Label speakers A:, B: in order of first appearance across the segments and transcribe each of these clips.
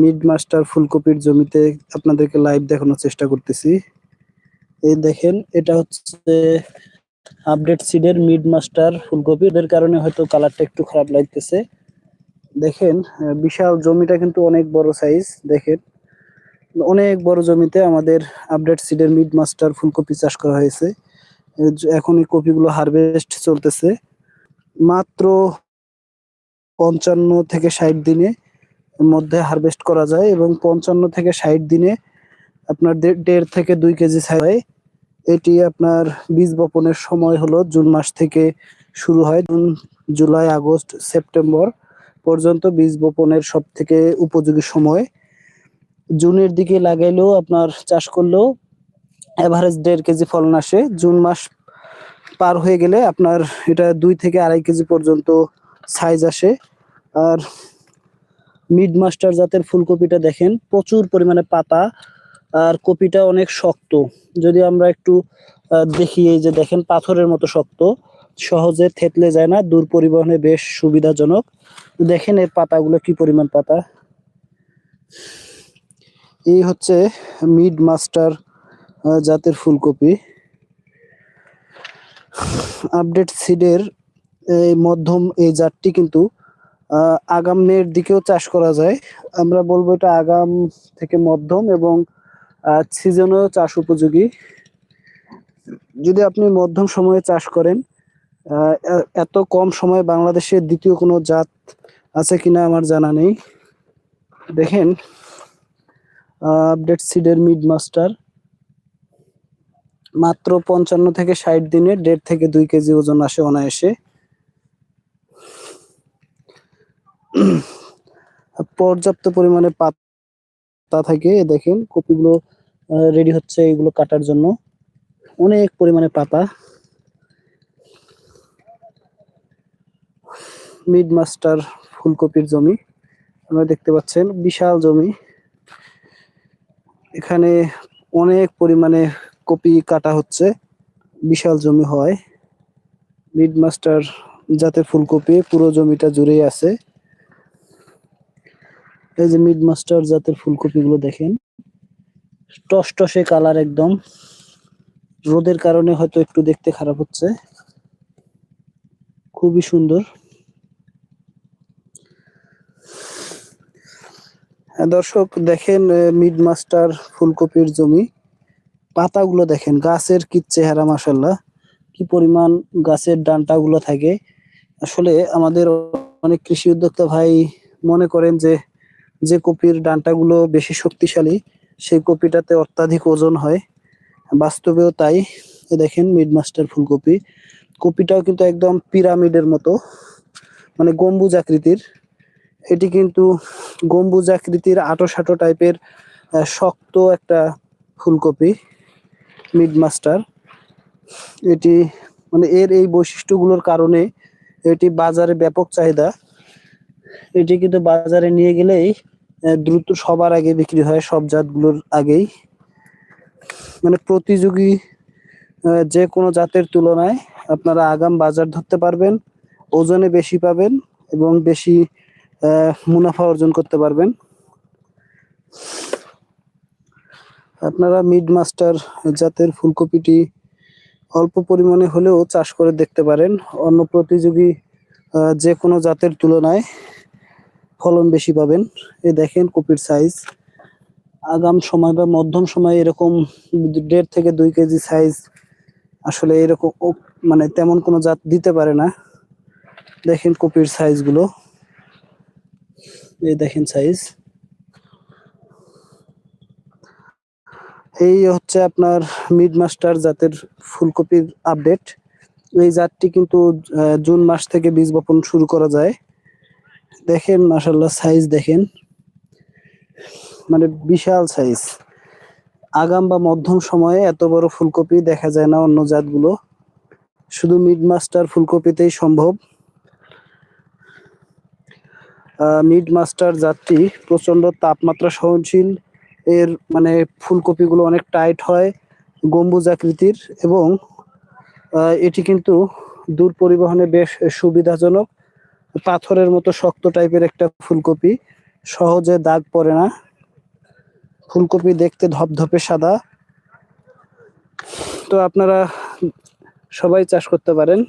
A: Mid master ফুলকপির জমিতে আপনাদেরকে লাইভ দেখানোর চেষ্টা করতেছি। এই দেখেন, এটা হচ্ছে আপডেট সিডের মিড মাস্টার ফুলকপি। এদের কারণে হয়তো কালারটা একটু খারাপ লাগতেছে। দেখেন বিশাল জমিটা কিন্তু অনেক বড় সাইজ দেখেন। অনেক বড় জমিতে আমাদের আপডেট সিডের মিড মাস্টার ফুলকপি চাষ করা হয়েছে। এখন এই কপিগুলো হারভেস্ট চলতেছে। মাত্র পঞ্চান্ন থেকে ষাট দিনে মধ্যে হারভেস্ট করা যায় এবং পঞ্চান্ন থেকে ষাট দিনে আপনার দেড় থেকে দুই কেজি হয়। এটি আপনার বীজ বপনের সময় হলো জুন মাস থেকে শুরু হয়, জুন, জুলাই, আগস্ট, সেপ্টেম্বর পর্যন্ত বীজ বপনের সব থেকে উপযোগী সময়। জুনের দিকে লাগাইলেও আপনার চাষ করলেও এভারেজ দেড় কেজি ফলন আসে। জুন মাস পার হয়ে গেলে আপনার এটা দুই থেকে আড়াই কেজি পর্যন্ত সাইজ আসে। আর মিড মাস্টার জাতের ফুলকপিটা দেখেন, প্রচুর পরিমাণে পাতা, আর কপিটা অনেক শক্ত। যদি আমরা একটু দেখি এই যে দেখেন পাথরের মতো শক্ত, সহজে থেতলে যায় না, দূর পরিবহনে বেশ সুবিধাজনক। দেখেন এর পাতাগুলো কি পরিমাণ পাতা। এই হচ্ছে মিড মাস্টার জাতের ফুলকপি। আপডেট সিডের এই মধ্যম, এই জাতটি কিন্তু আহ, আগামের দিকেও চাষ করা যায়। আমরা বলব এটা আগাম থেকে মধ্যম এবং সিজনেও চাষ উপযোগী। যদি আপনি মধ্যম সময়ে চাষ করেন এত কম সময়ে বাংলাদেশের দ্বিতীয় কোনো জাত আছে কিনা আমার জানা নেই। দেখেন আপডেট সিডের মিড মাস্টার মাত্র পঞ্চান্ন থেকে ষাট দিনে দেড় থেকে দুই কেজি ওজন আসে অনায়াসে। পর্যাপ্ত পরিমাণে পাতা থাকে, দেখেন কপিগুলো রেডি হচ্ছে এগুলো কাটার জন্য। অনেক পরিমাণে পাতা। মিড মাস্টার ফুলকপির জমি, আপনারা দেখতে পাচ্ছেন, বিশাল জমি। এখানে অনেক পরিমাণে কপি কাটা হচ্ছে, বিশাল জমি হয়। মিড মাস্টার জাতের ফুলকপি, পুরো জমিটা জুড়েই আছে। এই যে মিড মাস্টার জাতের ফুলকপিগুলো দেখেন। টসটসে কালার একদম। রোদের কারণে হয়তো একটু দেখতে খারাপ হচ্ছে। খুবই সুন্দর। হ্যাঁ, দর্শক দেখেন মিড মাস্টার ফুলকপির জমি। পাতাগুলো দেখেন গাছের কি চেহারা মাসাল্লাহ কি পরিমাণ গাছের ডান্টাগুলো থাকে। আসলে আমাদের অনেক কৃষি উদ্যোক্তা ভাই মনে করেন যে যে কপির ডান্টাগুলো বেশি শক্তিশালী, সেই কপিটাতে অত্যাধিক ওজন হয়। বাস্তবেও তাই। দেখেন মিড মাস্টার ফুলকপি। কপিটাও কিন্তু একদম পিরামিডের মতো মানে গম্বুজ আকৃতির। এটি কিন্তু গম্বুজ আকৃতির আটো সাটো টাইপের শক্ত একটা ফুলকপি মিড মাস্টার এটি মানে এর এই বৈশিষ্ট্যগুলোর কারণে এটি বাজারে ব্যাপক চাহিদা। এটি কিন্তু বাজারে নিয়ে গেলেই দ্রুত সবার আগে বিক্রি হয় সব জাতগুলোর আগেই। মানে প্রতিযোগী যে কোনো জাতের তুলনায় আপনারা আগাম বাজার ধরতে পারবেন, ওজনে বেশি পাবেন এবং বেশি মুনাফা অর্জন করতে পারবেন। আপনারা মিড মাস্টার জাতের ফুলকপিটি অল্প পরিমাণে হলেও চাষ করে দেখতে পারেন। অন্য প্রতিযোগী যে কোনো জাতের তুলনায় ফলন বেশি পাবেন। এই দেখেন কপির সাইজ আগাম সময় বা মধ্যম সময়ে এরকম দেড় থেকে দুই কেজি সাইজ আসলে এরকম মানে তেমন কোনো জাত দিতে পারে না। দেখেন কপির সাইজগুলো এই দেখেন সাইজ এই হচ্ছে আপনার মিড মাস্টার জাতের ফুলকপির আপডেট এই জাতটি কিন্তু জুন মাস থেকে বীজ বপন শুরু করা যায়। দেখেন মাশাল্লাহ সাইজ দেখেন। মানে বিশাল সাইজ আগাম বা মধ্যম সময়ে এত বড় ফুলকপি দেখা যায় না অন্য জাতগুলো। শুধু মিড মাস্টার ফুলকপিতেই সম্ভব। মিড মাস্টার জাতটি প্রচণ্ড তাপমাত্রা সহনশীল। এর মানে ফুলকপিগুলো অনেক টাইট হয়, গম্বুজ আকৃতির এবং এটি কিন্তু দূর পরিবহনে বেশ সুবিধাজনক। পাথরের মতো শক্ত টাইপের একটা ফুলকপি।
B: সহজে দাগ পড়ে না। ফুলকপি দেখতে ধপধপে সাদা। তো আপনারা সবাই চাষ করতে পারেন।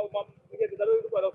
B: kalau mampu punya kita kalau